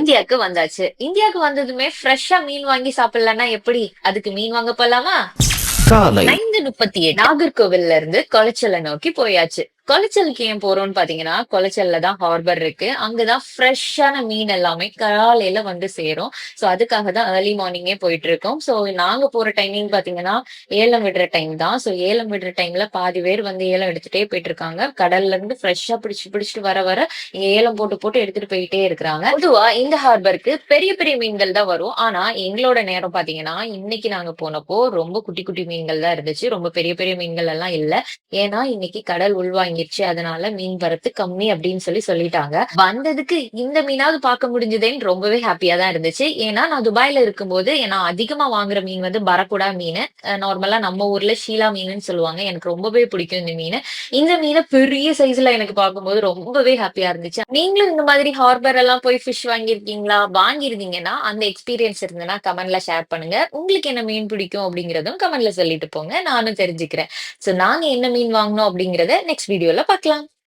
இந்தியாவுக்கு வந்தாச்சு. இந்தியாவுக்கு வந்ததுமே ஃப்ரெஷ்ஷா மீன் வாங்கி சாப்பிடலன்னா எப்படி? அதுக்கு மீன் வாங்க போலாமா? ஐந்து முப்பத்தி ஏழு நாகர்கோவில்ல இருந்து கொலைச்சலை நோக்கி போயாச்சு. கொலைச்சலுக்கு ஏன் போறோம்னு பாத்தீங்கன்னா கொலைச்சல்ல தான் ஹார்பர் இருக்கு. அங்கதான் ஃப்ரெஷ்ஷான மீன் எல்லாமே காலையில வந்து சேரும். சோ அதுக்காக தான் ஏர்லி மார்னிங்கே போயிட்டு இருக்கோம் சோ நாங்க போற டைமிங் பாத்தீங்கன்னா ஏலம் விடுற டைம் தான். சோ ஏலம் விடுற டைம்ல பாதி பேர் வந்து ஏலம் எடுத்துட்டே போயிட்டு இருக்காங்க கடல்ல இருந்து ஃப்ரெஷ்ஷா பிடிச்சு பிடிச்சிட்டு வர வர இங்க ஏலம் போட்டு போட்டு எடுத்துட்டு போயிட்டே இருக்கிறாங்க. பொதுவா இந்த ஹார்பருக்கு பெரிய பெரிய மீன்கள் தான் வரும். ஆனா எங்களோட நேரம் பாத்தீங்கன்னா இன்னைக்கு நாங்க போனப்போ ரொம்ப குட்டி குட்டி மீன்கள் தான் இருந்துச்சு. ரொம்ப பெரிய பெரிய மீன்கள் எல்லாம் இல்ல. ஏன்னா இன்னைக்கு கடல் உள்வாங்கி வாங்கிருச்சு. அதனால மீன் வரத்து கம்மி அப்படின்னு சொல்லி சொல்லிட்டாங்க. வந்ததுக்கு இந்த மீனாவது பார்க்க முடிஞ்சதேன்னு ரொம்பவே ஹாப்பியா தான் இருந்துச்சு. ஏன்னா நான் துபாயில இருக்கும்போது நான் அதிகமா வாங்குற மீன் வந்து பரக்குடா மீன். நார்மலா நம்ம ஊர்ல ஷீலா மீன் சொல்லுவாங்க. எனக்கு ரொம்பவே பிடிக்கும் இந்த மீன். இந்த மீனை பெரிய சைஸ்ல எனக்கு பார்க்கும்போது ரொம்பவே ஹாப்பியா இருந்துச்சு. நீங்களும் இந்த மாதிரி ஹார்பர் எல்லாம் போய் ஃபிஷ் வாங்கியிருக்கீங்களா? வாங்கியிருந்தீங்கன்னா அந்த எக்ஸ்பீரியன்ஸ் இருந்ததுன்னா கமெண்ட்ல ஷேர் பண்ணுங்க. உங்களுக்கு என்ன மீன் பிடிக்கும் அப்படிங்கறதும் கமெண்ட்ல சொல்லிட்டு போங்க. நானும் தெரிஞ்சுக்கிறேன். சோ நாங்க என்ன மீன் வாங்கணும் அப்படிங்கறத நெக்ஸ்ட் வீடியோல பார்க்கலாம்